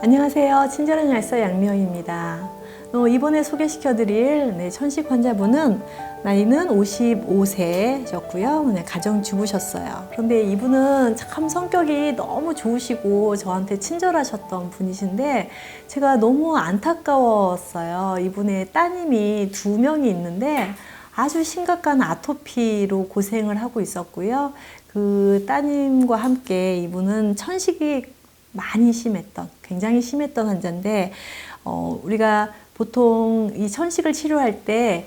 안녕하세요. 친절한 약사 양미영입니다. 어, 이번에 소개시켜드릴 네, 천식 환자분은 나이는 55세셨고요. 네, 가정주부셨어요. 그런데 이분은 참 성격이 너무 좋으시고 저한테 친절하셨던 분이신데 제가 너무 안타까웠어요. 이분의 따님이 두 명이 있는데 아주 심각한 아토피로 고생을 하고 있었고요. 그 따님과 함께 이분은 천식이 많이 심했던, 굉장히 심했던 환자인데, 어, 우리가 보통 이 천식을 치료할 때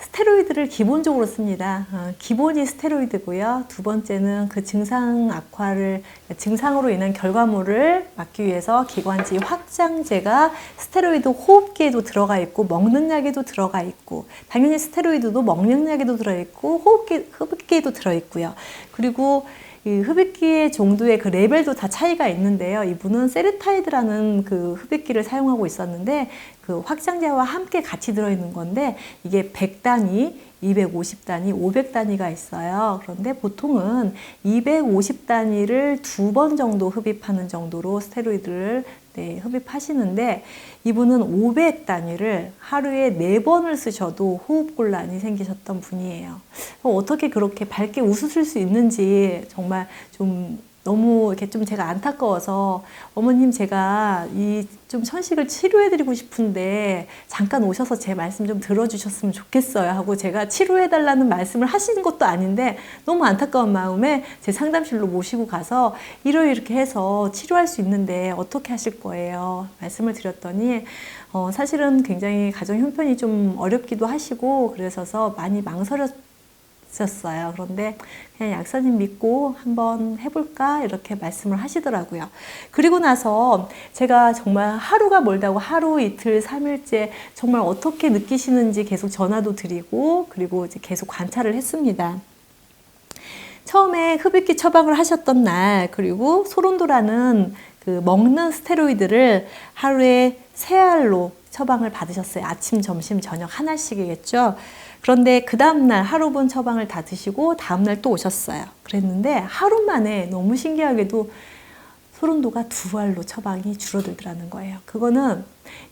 스테로이드를 기본적으로 씁니다. 어, 기본이 스테로이드고요. 두 번째는 그 증상 악화를 증상으로 인한 결과물을 막기 위해서 기관지 확장제가 스테로이드 호흡기에도 들어가 있고 먹는 약에도 들어가 있고 당연히 스테로이드도 먹는 약에도 들어 있고 호흡기 흡입기에도 들어 있고요. 그리고 이 흡입기의 정도의 그 레벨도 다 차이가 있는데요. 이분은 세르타이드라는 그 흡입기를 사용하고 있었는데 그 확장제와 함께 같이 들어있는 건데 이게 100단위, 250단위, 500단위가 있어요. 그런데 보통은 250단위를 두 번 정도 흡입하는 정도로 스테로이드를 네, 흡입하시는데 이분은 500단위를 하루에 네번을 쓰셔도 호흡곤란이 생기셨던 분이에요. 어, 어떻게 그렇게 밝게 웃으실 수 있는지 정말 좀 너무 이렇게 좀 제가 안타까워서 어머님 제가 이 좀 천식을 치료해드리고 싶은데 잠깐 오셔서 제 말씀 좀 들어주셨으면 좋겠어요 하고 제가 치료해달라는 말씀을 하시는 것도 아닌데 너무 안타까운 마음에 제 상담실로 모시고 가서 이러 이렇게 해서 치료할 수 있는데 어떻게 하실 거예요? 말씀을 드렸더니 어, 사실은 굉장히 가정 형편이 좀 어렵기도 하시고 그래서서 많이 망설였 있었어요. 그런데 그냥 약사님 믿고 한번 해볼까 이렇게 말씀을 하시더라고요. 그리고 나서 제가 정말 하루가 멀다고 하루 이틀 삼일째 정말 어떻게 느끼시는지 계속 전화도 드리고 그리고 이제 계속 관찰을 했습니다. 처음에 흡입기 처방을 하셨던 날 그리고 소론도라는 그 먹는 스테로이드를 하루에 세 알로 처방을 받으셨어요. 아침, 점심, 저녁 하나씩이겠죠. 그런데 그 다음날 하루분 처방을 다 드시고 다음날 또 오셨어요. 그랬는데 하루 만에 너무 신기하게도 소름도가 두 알로 처방이 줄어들더라는 거예요. 그거는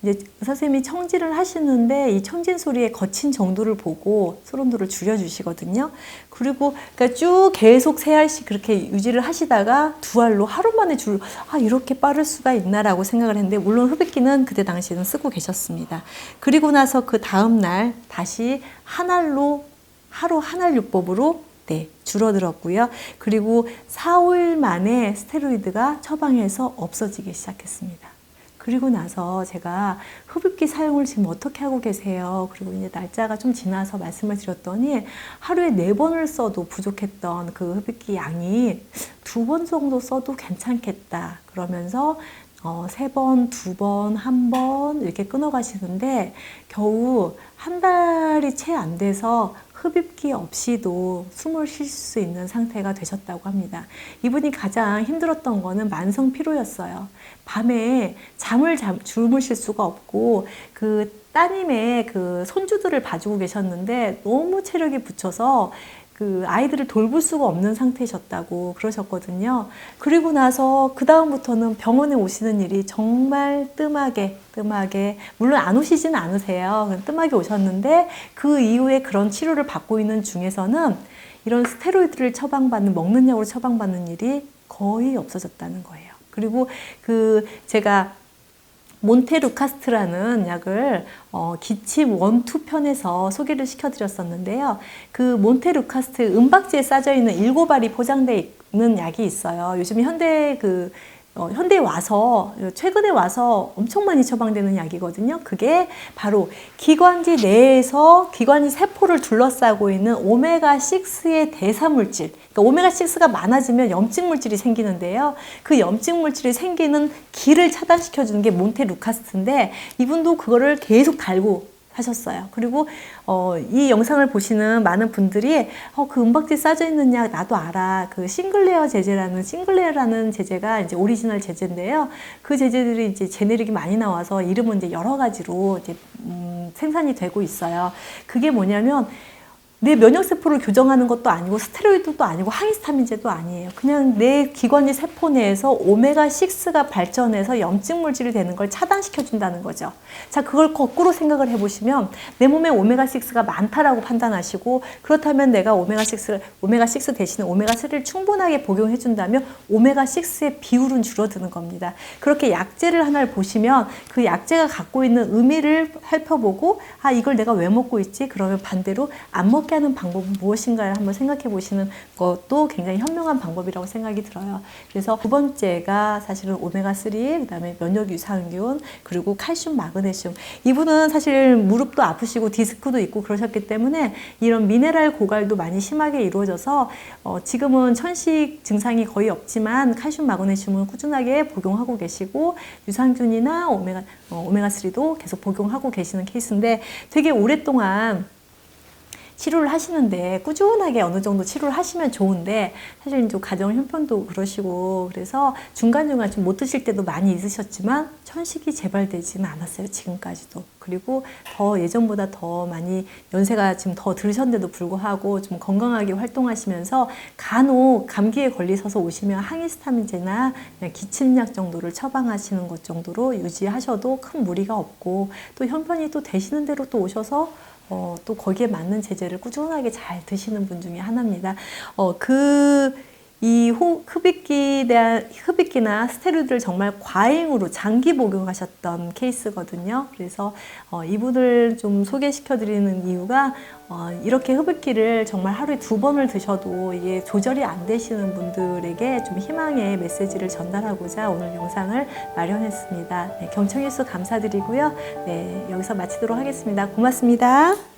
이제 선생님이 청진을 하시는데 이 청진 소리의 거친 정도를 보고 소름도를 줄여주시거든요. 그리고 그러니까 쭉 계속 세 알씩 그렇게 유지를 하시다가 두 알로 하루 만에 줄, 아, 이렇게 빠를 수가 있나라고 생각을 했는데, 물론 흡입기는 그때 당시에는 쓰고 계셨습니다. 그리고 나서 그 다음날 다시 한 알로 하루 한 알 요법으로 네, 줄어들었고요. 그리고 4, 5일 만에 스테로이드가 처방에서 없어지기 시작했습니다. 그리고 나서 제가 흡입기 사용을 지금 어떻게 하고 계세요? 그리고 이제 날짜가 좀 지나서 말씀을 드렸더니 하루에 네 번을 써도 부족했던 그 흡입기 양이 두 번 정도 써도 괜찮겠다. 그러면서 어, 세 번, 두 번, 한 번 이렇게 끊어 가시는데 겨우 한 달이 채 안 돼서 흡입기 없이도 숨을 쉴 수 있는 상태가 되셨다고 합니다. 이분이 가장 힘들었던 거는 만성 피로였어요. 밤에 잠을 잠, 주무실 수가 없고 그 따님의 그 손주들을 봐주고 계셨는데 너무 체력이 붙여서 그 아이들을 돌볼 수가 없는 상태셨다고 그러셨거든요. 그리고 나서 그 다음부터는 병원에 오시는 일이 정말 뜸하게 뜸하게 물론 안 오시지는 않으세요. 뜸하게 오셨는데 그 이후에 그런 치료를 받고 있는 중에서는 이런 스테로이드를 처방받는 먹는 약으로 처방받는 일이 거의 없어졌다는 거예요. 그리고 그 제가 몬테루카스트라는 약을 어, 기침 원투 편에서 소개를 시켜드렸었는데요. 그 몬테루카스트 은박지에 싸져 있는 일곱 알이 포장되어 있는 약이 있어요. 요즘 현대 그 어, 현대에 와서 최근에 와서 엄청 많이 처방되는 약이거든요. 그게 바로 기관지 내에서 기관지 세포를 둘러싸고 있는 오메가 6의 대사 물질. 그러니까 오메가 6가 많아지면 염증 물질이 생기는데요. 그 염증 물질이 생기는 길을 차단시켜 주는 게 몬테 루카스인데 이분도 그거를 계속 달고 하셨어요. 그리고 어, 이 영상을 보시는 많은 분들이 어, 그 은박지 싸져 약 나도 알아. 그 싱글레어 제제라는 싱글레어라는 제제가 이제 오리지널 제제인데요. 그 제제들이 이제 제네릭이 많이 나와서 이름은 이제 여러 가지로 이제 음, 생산이 되고 있어요. 그게 뭐냐면 내 면역 세포를 교정하는 것도 아니고 스테로이드도 아니고 항히스타민제도 아니에요. 그냥 내 기관지 세포 내에서 오메가 6가 발전해서 염증 물질이 되는 걸 차단시켜 준다는 거죠. 자, 그걸 거꾸로 생각을 해 보시면 내 몸에 오메가 6가 많다라고 판단하시고 그렇다면 내가 오메가 6를 오메가 6 대신에 오메가 3를 충분하게 복용해 준다면 오메가 6의 비율은 줄어드는 겁니다. 그렇게 약제를 하나를 보시면 그 약제가 갖고 있는 의미를 살펴보고 아 이걸 내가 왜 먹고 있지? 그러면 반대로 안 먹게 하는 방법은 무엇인가를 한번 생각해 보시는 것도 굉장히 현명한 방법이라고 생각이 들어요. 그래서 두 번째가 사실은 오메가 3, 그다음에 면역 유산균, 그리고 칼슘, 마그네슘. 이분은 사실 무릎도 아프시고 디스크도 있고 그러셨기 때문에 이런 미네랄 고갈도 많이 심하게 이루어져서 어, 지금은 천식 증상이 거의 없지만 칼슘, 마그네슘은 꾸준하게 복용하고 계시고 유산균이나 오메가 어, 오메가 3도 계속 복용하고 계시는 케이스인데 되게 오랫동안 치료를 하시는데 꾸준하게 어느 정도 치료를 하시면 좋은데 사실 이제 가정 형편도 그러시고 그래서 중간중간 좀 못 드실 때도 많이 있으셨지만 천식이 재발되지는 않았어요 지금까지도. 그리고 더 예전보다 더 많이 연세가 지금 더 들으셨는데도 불구하고 좀 건강하게 활동하시면서 간혹 감기에 걸리셔서 오시면 항히스타민제나 기침약 정도를 처방하시는 것 정도로 유지하셔도 큰 무리가 없고 또 형편이 또 되시는 대로 또 오셔서 어, 또 거기에 맞는 제재를 꾸준하게 잘 드시는 분 중에 하나입니다. 어, 그, 이 호, 흡입기 대한, 흡입기나 스테로이드를 정말 과잉으로 장기 복용하셨던 케이스거든요. 그래서 어, 이분을 좀 소개시켜 드리는 이유가 어, 이렇게 흡입기를 정말 하루에 두 번을 드셔도 이게 조절이 안 되시는 분들에게 좀 희망의 메시지를 전달하고자 오늘 영상을 마련했습니다. 네, 경청일수 감사드리고요. 네, 여기서 마치도록 하겠습니다. 고맙습니다.